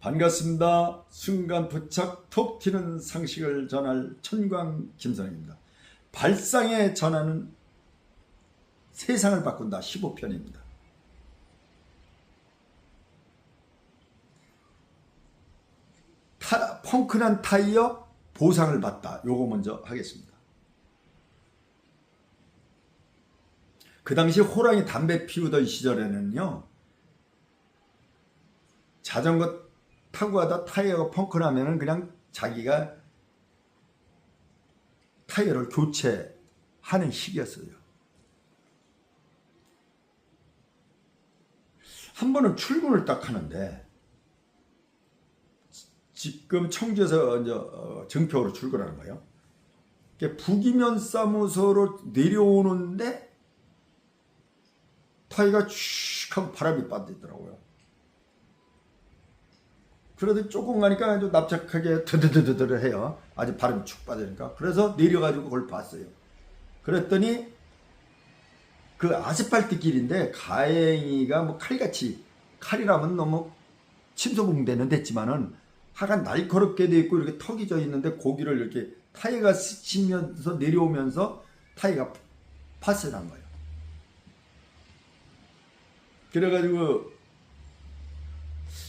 반갑습니다. 순간 부착 톡 튀는 상식을 전할 천광 김선입니다. 발상에 전하는 세상을 바꾼다 15편입니다. 타, 펑크난 타이어 보상을 받다. 요거 먼저 하겠습니다. 그 당시 호랑이 담배 피우던 시절에는요. 자전거 타고 가다 타이어가 펑크 나면은 그냥 자기가 타이어를 교체하는 시기였어요. 한 번은 출근을 딱 하는데 지금 청주에서 이제 어, 정표로 출근하는 거예요. 북이면 사무소로 내려오는데 타이가 슉 하고 바람이 빠지더라고요. 그래도 조금 가니까 좀 납작하게 드드드드드 해요. 아주 바람이 축 빠지니까. 그래서 내려가지고 그걸 봤어요. 그랬더니 그 아스팔트 길인데 가행이가 뭐 칼같이 칼이라면 너무 침소봉대는 됐지만은 하간 날카롭게 돼 있고 이렇게 턱이 져 있는데 고기를 이렇게 타이가 스치면서 내려오면서 타이가 파스 난 거예요. 그래가지고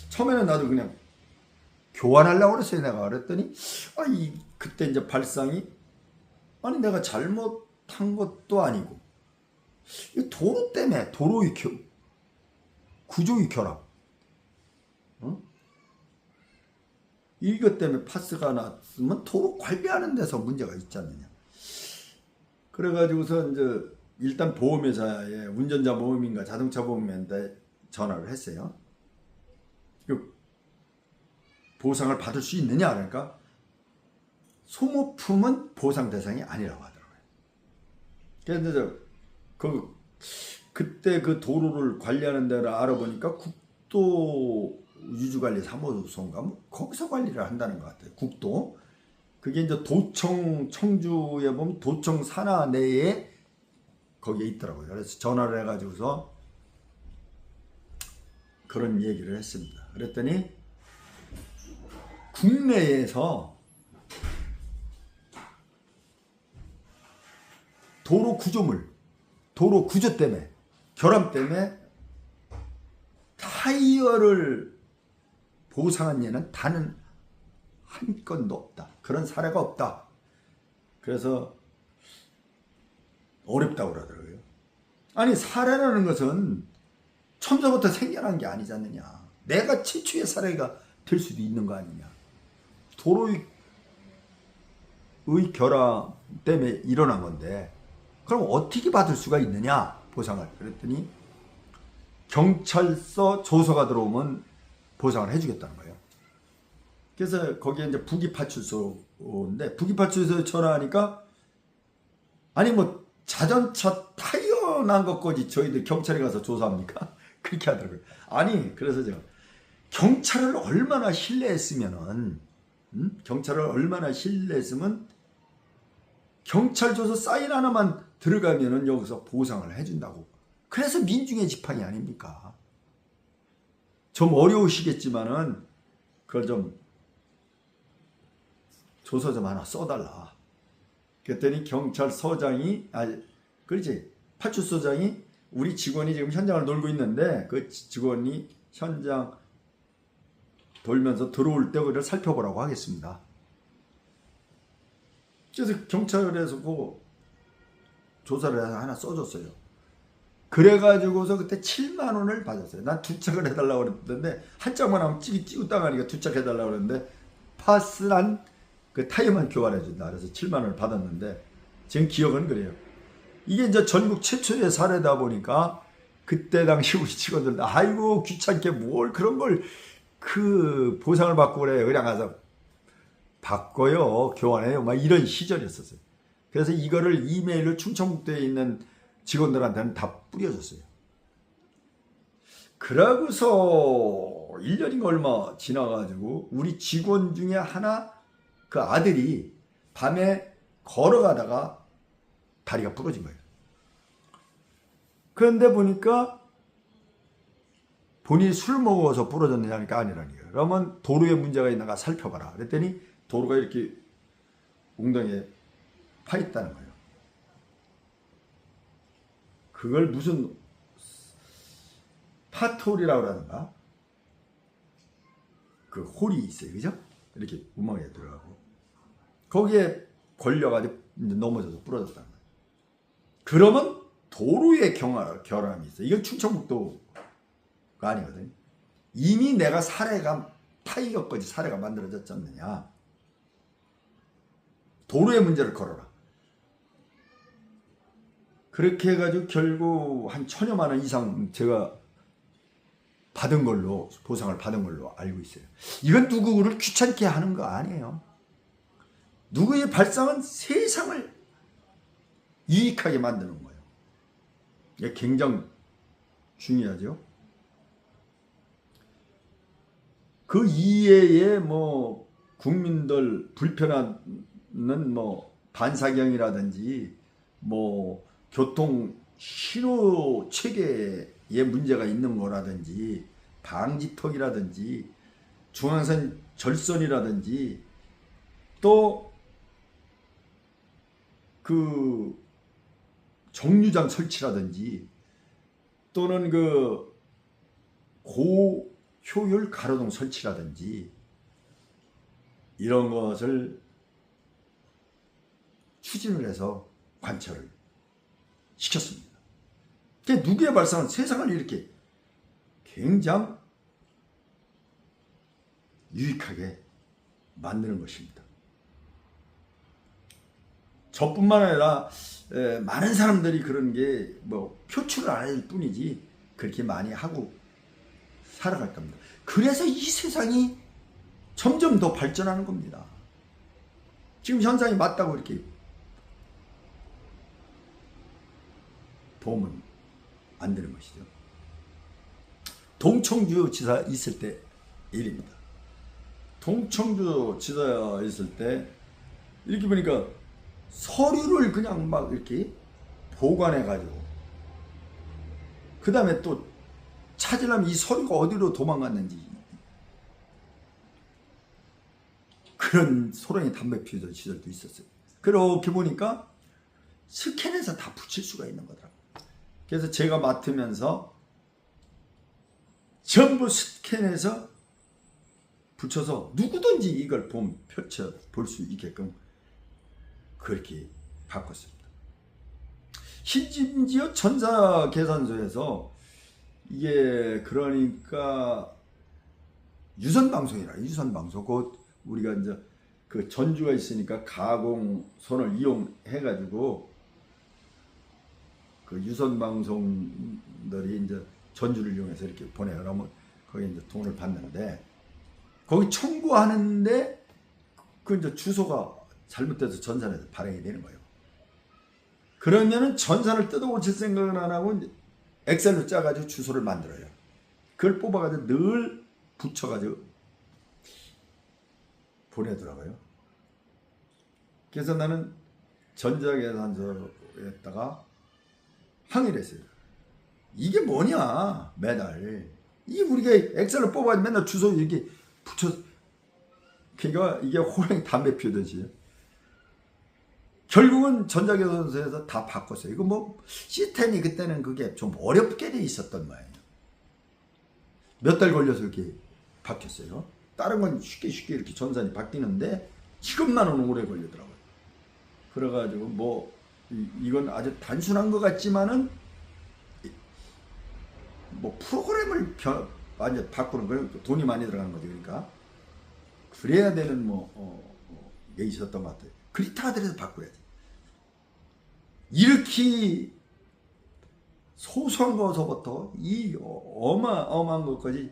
처음에는 나도 그냥 교환하려고 그랬어요. 내가 그랬더니 아이 그때 이제 발상이 아니 내가 잘못한 것도 아니고 이 도로 때문에 도로의 겨, 구조의 결합 어? 이것 때문에 파스가 났으면 도로 관리하는 데서 문제가 있지 않느냐. 그래가지고서 이제 일단 보험회사에 운전자 보험인가 자동차 보험인데 전화를 했어요. 그 보상을 받을 수 있느냐 그러니까 소모품은 보상 대상이 아니라고 하더라고요. 이제 그 그때 그 도로를 관리하는 데를 알아보니까 국도 유주관리 사무소인가 뭐 거기서 관리를 한다는 것 같아요. 국도 그게 이제 도청 청주에 보면 도청 산하 내에 거기에 있더라고요. 그래서 전화를 해가지고서 그런 얘기를 했습니다. 그랬더니 국내에서 도로 구조물, 도로 구조 때문에, 결함 때문에 타이어를 보상한 예는 단은 한 건도 없다. 그런 사례가 없다. 그래서 어렵다고 그러더라고요. 아니, 사례라는 것은 처음부터 생겨난 게 아니지 않느냐. 내가 최초의 사례가 될 수도 있는 거 아니냐. 도로의 의 결함 때문에 일어난 건데 그럼 어떻게 받을 수가 있느냐 보상을 그랬더니 경찰서 조서가 들어오면 보상을 해주겠다는 거예요. 그래서 거기에 이제 부기파출소인데 부기파출소에 전화하니까 아니 뭐 자전차 타이어 난 것까지 저희들 경찰에 가서 조사합니까? 그렇게 하더라고요. 아니 그래서 제가 경찰을 얼마나 신뢰했으면은 음? 경찰을 얼마나 신뢰했으면 경찰 줘서 사인 하나만 들어가면은 여기서 보상을 해준다고. 그래서 민중의 지팡이 아닙니까? 좀 어려우시겠지만은 그걸 좀 조서 좀 하나 써달라. 그랬더니 경찰서장이 아 그렇지 파출소장이 우리 직원이 지금 현장을 놀고 있는데 그 직원이 현장 돌면서 들어올 때 그를 살펴보라고 하겠습니다. 그래서 경찰에서 그 조사를 하나 써줬어요. 그래가지고서 그때 7만 원을 받았어요. 난 투착을 해달라고 그랬는데 한 장만 하면 찌기 찌고 땅하니까 투착해달라고 그랬는데 파스란 그 타이어만 교환해준다. 그래서 7만 원을 받았는데 지금 기억은 그래요. 이게 이제 전국 최초의 사례다 보니까 그때 당시 우리 직원들 아이고 귀찮게 뭘 그런 걸 그 보상을 받고 그래. 그냥 가서 바꿔요. 교환해요. 막 이런 시절이었었어요. 그래서 이거를 이메일을 충청북도에 있는 직원들한테는 다 뿌려줬어요. 그러고서 1년인가 얼마 지나가지고 우리 직원 중에 하나 그 아들이 밤에 걸어가다가 다리가 부러진 거예요. 그런데 보니까 본인이 술 먹어서 부러졌느냐니까 아니라니까. 그러면 도로에 문제가 있는가 살펴봐라. 그랬더니 도로가 이렇게 웅덩이에 파 있다는 거예요. 그걸 무슨 파톨이라고 그러는가? 그 홀이 있어요. 그죠? 이렇게 구멍에 들어가고. 거기에 걸려가지고 넘어져서 부러졌다는 거예요. 그러면 도로에 경화, 결함이 있어요. 이건 충청북도가 아니거든요. 이미 내가 사례가 타이거까지 사례가 만들어졌지 않느냐. 도로의 문제를 걸어라. 그렇게 해가지고 결국 한 천여만 원 이상 제가 받은 걸로 보상을 받은 걸로 알고 있어요. 이건 누구를 귀찮게 하는 거 아니에요. 누구의 발상은 세상을 유익하게 만드는 거예요. 이게 굉장히 중요하죠. 그 이외에 뭐 국민들 불편한 뭐 반사경이라든지 뭐 교통 신호 체계에 문제가 있는 거라든지 방지턱이라든지 중앙선 절선이라든지 또 그 정류장 설치라든지 또는 그 고 효율 가로등 설치라든지 이런 것을 추진을 해서 관철을 시켰습니다. 그게 누구의 발상은 세상을 이렇게 굉장히 유익하게 만드는 것입니다. 저뿐만 아니라 에, 많은 사람들이 그런 게 뭐 표출을 안 할 뿐이지 그렇게 많이 하고 살아갈 겁니다. 그래서 이 세상이 점점 더 발전하는 겁니다. 지금 현상이 맞다고 이렇게 보면 안 되는 것이죠. 동청주 지사 있을 때 일입니다. 동청주 지사 있을 때 이렇게 보니까 서류를 그냥 막 이렇게 보관해 가지고 그 다음에 또 찾으려면 이 서류가 어디로 도망갔는지 그런 소량의 담배 피우던 시절도 있었어요. 그렇게 보니까 스캔해서 다 붙일 수가 있는 거더라고요. 그래서 제가 맡으면서 전부 스캔해서 붙여서 누구든지 이걸 보면 펼쳐 볼 수 있게끔 그렇게 바꿨습니다. 심지어 전사 계산서에서 이게 그러니까 유선 방송이라 유선 방송 곧 우리가 이제 그 전주가 있으니까 가공선을 이용해 가지고 그 유선 방송들이 이제 전주를 이용해서 이렇게 보내요. 그러면 거기 이제 돈을 받는데 거기 청구하는데 그 이제 주소가 잘못돼서 전산에서 발행이 되는 거예요. 그러면은 전산을 뜯어 고칠 생각은 안 하고 엑셀로 짜가지고 주소를 만들어요. 그걸 뽑아가지고 늘 붙여가지고 보내더라고요. 그래서 나는 전자계산서에다가 항의를 했어요. 이게 뭐냐 매달 이게 우리가 엑셀로 뽑아가지고 맨날 주소 이렇게 붙여 그러니까 이게 호랑이 담배 피우듯이 결국은 전자계산서에서 다 바꿨어요. 이거 뭐 시스템이 그때는 그게 좀 어렵게 돼 있었던 모양이에요. 몇 달 걸려서 이렇게 바뀌었어요. 다른 건 쉽게 쉽게 이렇게 전산이 바뀌는데 지금만은 오래 걸리더라고요. 그래가지고 뭐 이, 이건 아주 단순한 것 같지만은 이- 뭐 프로그램을 변, 완전 바꾸는 거예요. 돈이 많이 들어가는 거죠. 그러니까 그래야 되는 뭐 어, 어, 게 있었던 것 같아요. 그렇다 하더라도 바꿔야지. 이렇게 소소한 것서부터 이 어마어마한 것까지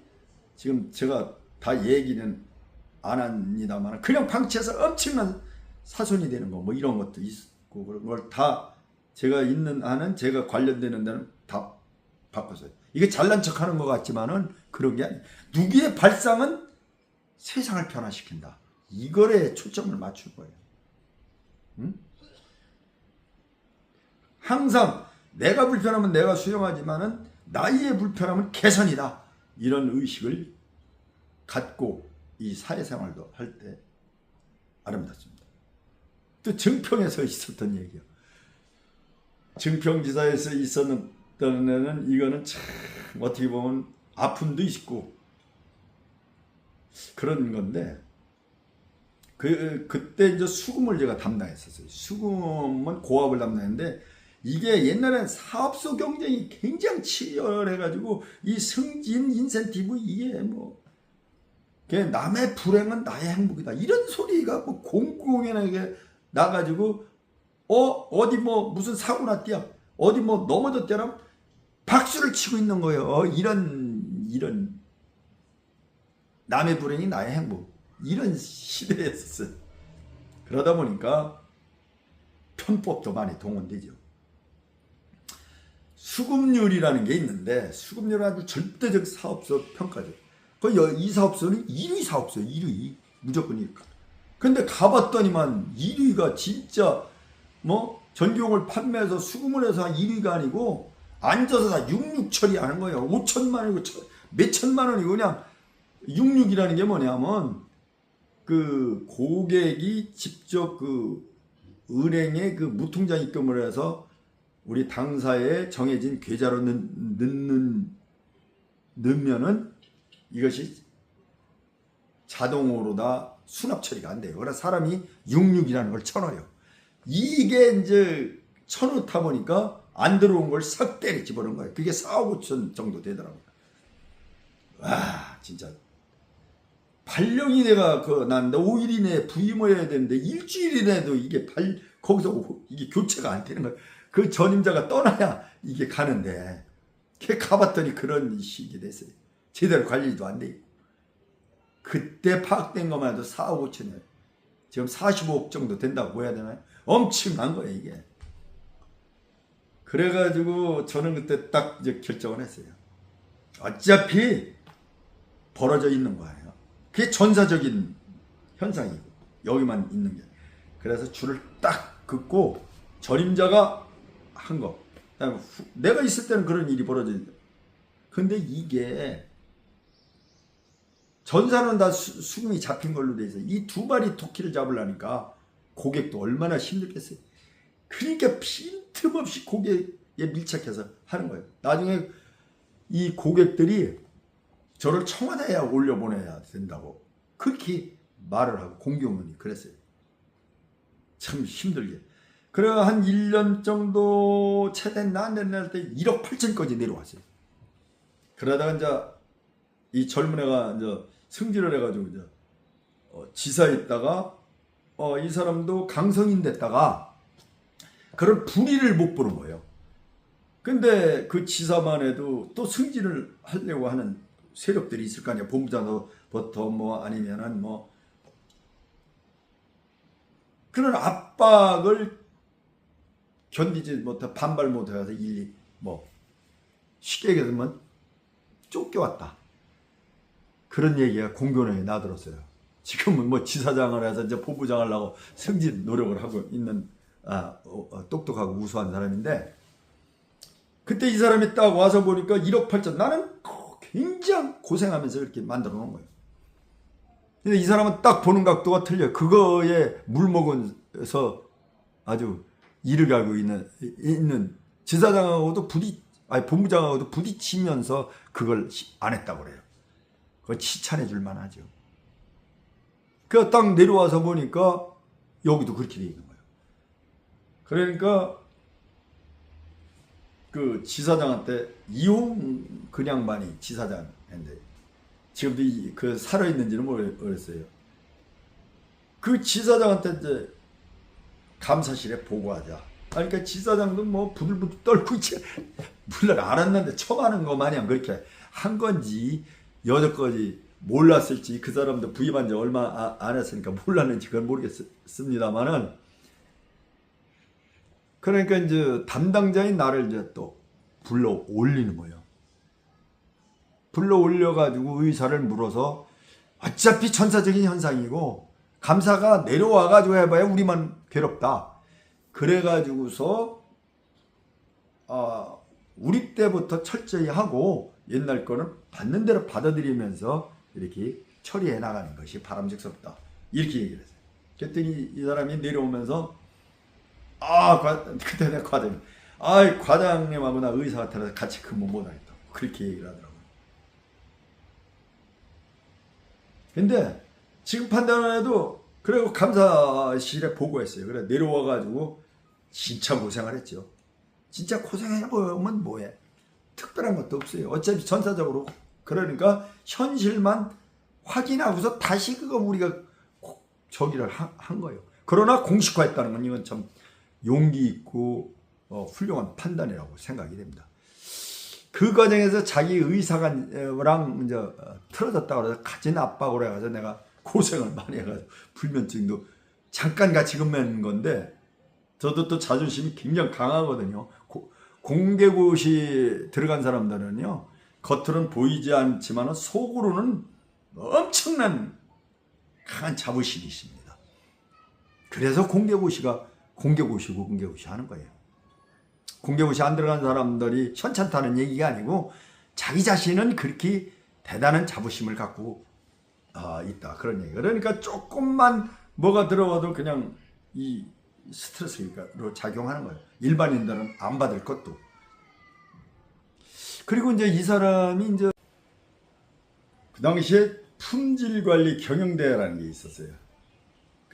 지금 제가 다 얘기는 안 합니다만 그냥 방치해서 엄청난 사손이 되는 거 뭐 이런 것도 있고 그런 걸 다 제가 있는 한은 제가 관련되는 데는 다 바꿨어요. 이게 잘난 척하는 것 같지만은 그런 게 아니에요. 누구의 발상은 세상을 변화시킨다. 이거에 초점을 맞출 거예요. 응? 항상 내가 불편하면 내가 수용하지만은 나의 불편함은 개선이다. 이런 의식을 갖고 이 사회생활도 할 때 아름답습니다. 또 증평에서 있었던 얘기요. 증평지사에서 있었던 애는 이거는 참 어떻게 보면 아픔도 있고 그런 건데 그 그때 이제 수금을 제가 담당했었어요. 수금은 고압을 담당했는데 이게 옛날엔 사업소 경쟁이 굉장히 치열해가지고 이 승진 인센티브 이게 뭐 남의 불행은 나의 행복이다 이런 소리가 뭐 공공연하게 나가지고 어 어디 뭐 무슨 사고 났대야 어디 뭐 넘어졌대라 박수를 치고 있는 거예요. 이런 이런 남의 불행이 나의 행복 이런 시대였었어요. 그러다 보니까 편법도 많이 동원되죠. 수급률이라는 게 있는데 수급률은 아주 절대적 사업소 평가죠. 그이 사업소는 1위 사업소예요. 1위 무조건 1위. 근데 가봤더니만 1위가 진짜 뭐 전기용을 판매해서 수금을 해서 한 1위가 아니고 앉아서 다 66 처리하는 거예요. 5천만 원이고 몇 천만 원이고 그냥 66이라는 게 뭐냐면 그 고객이 직접 그 은행에 그 무통장 입금을 해서 우리 당사에 정해진 계좌로 넣, 넣는 넣으면은 이것이 자동으로 다 수납 처리가 안 돼요. 그래서 사람이 66이라는 걸 쳐넣어요. 이게 이제 쳐놓다 보니까 안 들어온 걸 싹 때려 집어넣은 거예요. 그게 4억 5천 정도 되더라고요. 와, 진짜. 발령이 내가 그 난데 5일 이내에 부임을 해야 되는데 일주일 이내에도 이게 발 거기서 오- 이게 교체가 안 되는 거예요. 그 전임자가 떠나야 이게 가는데 걔 가봤더니 그런 식이 됐어요. 제대로 관리도 안 돼. 그때 파악된 것만 해도 4억 5천이에요. 지금 45억 정도 된다고 해야 되나요? 엄청난 거예요, 이게. 그래가지고 저는 그때 딱 이제 결정을 했어요. 어차피 벌어져 있는 거예요. 그게 전사적인 현상이고 여기만 있는 게. 그래서 줄을 딱 긋고 전임자가 한 거. 내가 있을 때는 그런 일이 벌어지는데. 근데 이게 전사는 다 수, 수금이 잡힌 걸로 돼 있어요. 이두 마리 토끼를 잡으려니까 고객도 얼마나 힘들겠어요. 그러니까 빈틈없이 고객에 밀착해서 하는 거예요. 나중에 이 고객들이 저를 청와대에 올려보내야 된다고 그렇게 말을 하고 공교문이 그랬어요. 참 힘들게. 그래 한 1년 정도 최대 나내날 때 1억 8천까지 내려왔어요. 그러다가 이제 이 젊은 애가 이제 승진을 해가지고 이제 어, 지사 있다가 어, 이 사람도 강성인 됐다가 그런 불의를 못 보는 거예요. 근데 그 지사만 해도 또 승진을 하려고 하는 세력들이 있을 거 아니야. 본부장부터 뭐 아니면은 뭐 그런 압박을 견디지 못해 반발 못해서 일리 뭐 쉽게 얘기하면 쫓겨왔다. 그런 얘기가 공교원에 나들었어요. 지금은 뭐 지사장을 해서 이제 본부장 하려고 승진 노력을 하고 있는 아, 어, 어, 똑똑하고 우수한 사람인데 그때 이 사람이 딱 와서 보니까 1억 8천 나는 굉장히 고생하면서 이렇게 만들어 놓은 거예요. 근데 이 사람은 딱 보는 각도가 틀려요. 그거에 물먹어서 아주 이를 갈고 있는, 있는 지사장하고도 부딪, 아니 본부장하고도 부딪히면서 그걸 시- 안 했다고 그래요. 그거 칭찬해 줄 만 하죠. 그 딱 내려와서 보니까 여기도 그렇게 돼 있는 거예요. 그러니까 그 지사장한테 이용 그냥만이 지사장인데 지금도 이, 그 살아 있는지는 모르겠어요. 그 지사장한테 이제 감사실에 보고하자. 그러니까 지사장도 뭐 부들부들 떨고 있지. 물론 알았는데 처하는 거 마냥 그렇게 한 건지 여태까지 몰랐을지 그 사람도 부임한 지 얼마 아- 안 했으니까 몰랐는지 그건 모르겠습니다만은 그러니까 이제 담당자인 나를 이제 또 불러 올리는 거예요. 불러 올려가지고 의사를 물어서 어차피 천사적인 현상이고 감사가 내려와가지고 해봐야 우리만 괴롭다. 그래가지고서 아 우리 때부터 철저히 하고 옛날 거는 받는 대로 받아들이면서 이렇게 처리해 나가는 것이 바람직스럽다. 이렇게 얘기를 했어요. 그랬더니 이 사람이 내려오면서 아, 과, 그때 내가 과장님, 아, 과장님하고 나 의사 같아서 같이 근무 못 하겠다. 그렇게 얘기를 하더라고요. 근데 지금 판단을 해도 그리고 감사실에 보고했어요. 그래 내려와가지고 진짜 고생을 했죠. 진짜 고생해보면 뭐해? 특별한 것도 없어요. 어차피 전사적으로 그러니까 현실만 확인하고서 다시 그거 우리가 고- 저기를 하- 한 거예요. 그러나 공식화했다는 건 이건 참 용기 있고 어, 훌륭한 판단이라고 생각이 됩니다. 그 과정에서 자기 의사가랑 이제 어, 틀어졌다 그래서 가진 압박으로 해가지고 내가 고생을 많이 해가지고 불면증도 잠깐 같이 금맨 건데 저도 또 자존심이 굉장히 강하거든요. 고- 공개고시 들어간 사람들은요 겉으로는 보이지 않지만 속으로는 엄청난 강한 자부심이 있습니다. 그래서 공개고시가 공개고시고 공개고시 하는 거예요. 공개고시 안 들어간 사람들이 현찮다는 얘기가 아니고 자기 자신은 그렇게 대단한 자부심을 갖고 아, 있다 그런 얘기. 그러니까 조금만 뭐가 들어와도 그냥 이 스트레스로 작용하는 거예요. 일반인들은 안 받을 것도. 그리고 이제 이 사람이 이제 그 당시에 품질 관리 경영대회라는 게 있었어요.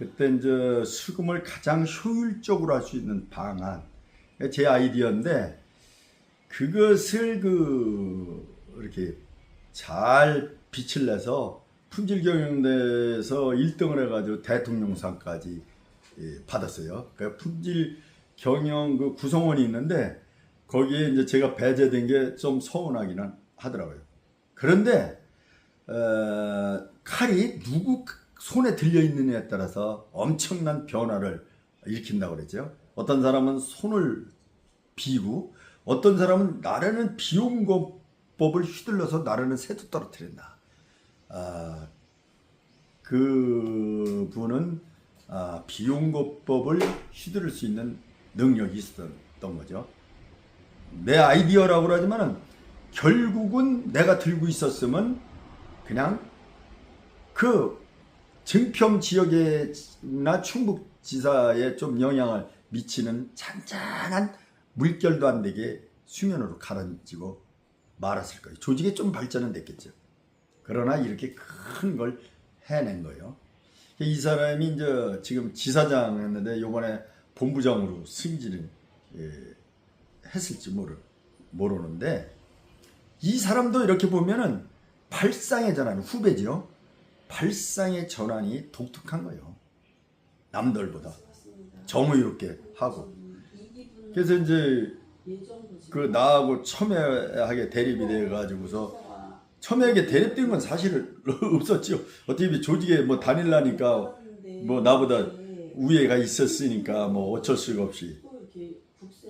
그때 이제 수금을 가장 효율적으로 할 수 있는 방안. 제 아이디어인데 그것을 그 이렇게 잘 빛을 내서 품질 경영대에서 1등을 해가지고 대통령상까지 예, 받았어요. 그 품질 경영 그 구성원이 있는데 거기에 이제 제가 배제된 게 좀 서운하기는 하더라고요. 그런데 어, 칼이 누구 손에 들려 있느냐에 따라서 엄청난 변화를 일으킨다고 그랬죠. 어떤 사람은 손을 비고 어떤 사람은 나르는 비용고법을 휘둘러서 나르는 새도 떨어뜨린다. 아, 그 분은 아, 비용고법을 휘두를 수 있는 능력이 있었던 거죠. 내 아이디어라고 하지만은 결국은 내가 들고 있었으면 그냥 그 증평 지역에나 충북 지사에 좀 영향을 미치는 잔잔한 물결도 안 되게 수면으로 가라앉히고 말았을 거예요. 조직에 좀 발전은 됐겠죠. 그러나 이렇게 큰 걸 해낸 거예요. 이 사람이 이제 지금 지사장 했는데 요번에 본부장으로 승진을 예, 했을지 모르, 모르는데 이 사람도 이렇게 보면은 발상의 전환, 후배죠. 발상의 전환이 독특한 거예요. 남들보다 정의롭게 하고. 그래서 이제 그 나하고 첨예하게 대립이 돼 가지고서 첨예하게 대립된 건 사실 없었죠. 어떻게 조직에 뭐 다닐라니까 뭐 나보다 우애가 있었으니까 뭐 어쩔 수가 없이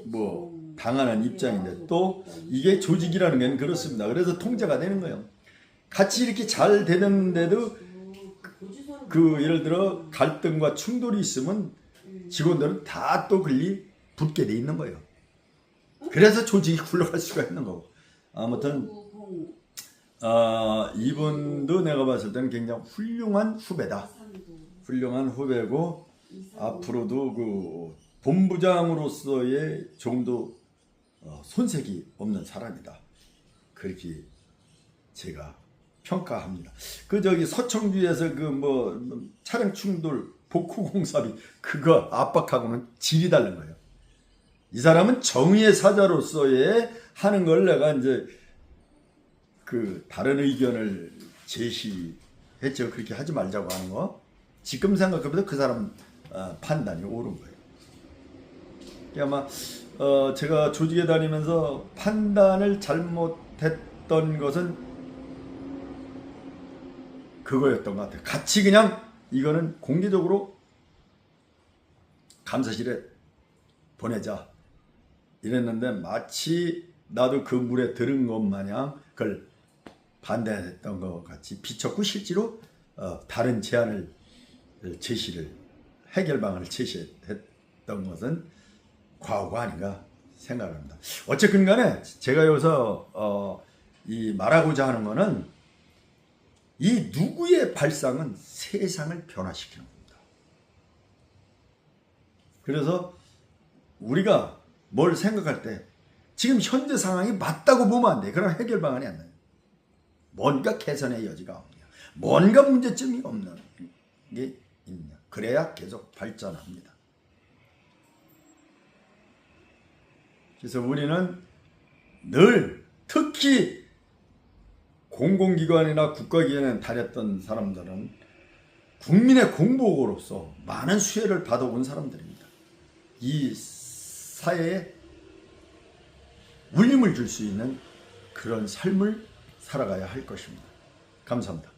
뭐 당하는 입장인데 또 이게 조직이라는 건 그렇습니다. 그래서 통제가 되는 거예요. 같이 이렇게 잘 되는데도 그 예를 들어 갈등과 충돌이 있으면 직원들은 다 또 글리 붙게 돼 있는 거예요. 그래서 조직이 굴러갈 수가 있는 거고. 아무튼 아 이분도 내가 봤을 때는 굉장히 훌륭한 후배다. 훌륭한 후배고 앞으로도 그 본부장으로서의 정도 어, 손색이 없는 사람이다. 그렇게 제가 평가합니다. 그 저기 서청주에서 그 뭐 차량 충돌 복구 공사비 그거 압박하고는 질이 다른 거예요. 이 사람은 정의의 사자로서의 하는 걸 내가 이제 그 다른 의견을 제시했죠. 그렇게 하지 말자고 하는 거. 지금 생각해보면 그 사람 어, 판단이 옳은 거예요. 아마 어, 제가 조직에 다니면서 판단을 잘못했던 것은 그거였던 것 같아요. 같이 그냥 이거는 공개적으로 감사실에 보내자 이랬는데 마치 나도 그 물에 들은 것 마냥 그걸 반대했던 것 같이 비쳤고 실제로 어, 다른 제안을 제시를 해결방안을 제시했던 것은 과오가 아닌가 생각합니다. 어쨌든 간에 제가 여기서 어, 이 말하고자 하는 거는 이 누구의 발상은 세상을 변화시키는 겁니다. 그래서 우리가 뭘 생각할 때 지금 현재 상황이 맞다고 보면 안 돼. 그럼 해결 방안이 안 나요. 뭔가 개선의 여지가 없냐. 뭔가 문제점이 없는 게 있냐. 그래야 계속 발전합니다. 그래서 우리는 늘 특히 공공기관이나 국가기관에 다녔던 사람들은 국민의 공복으로서 많은 수혜를 받아온 사람들입니다. 이 사회에 울림을 줄 수 있는 그런 삶을 살아가야 할 것입니다. 감사합니다.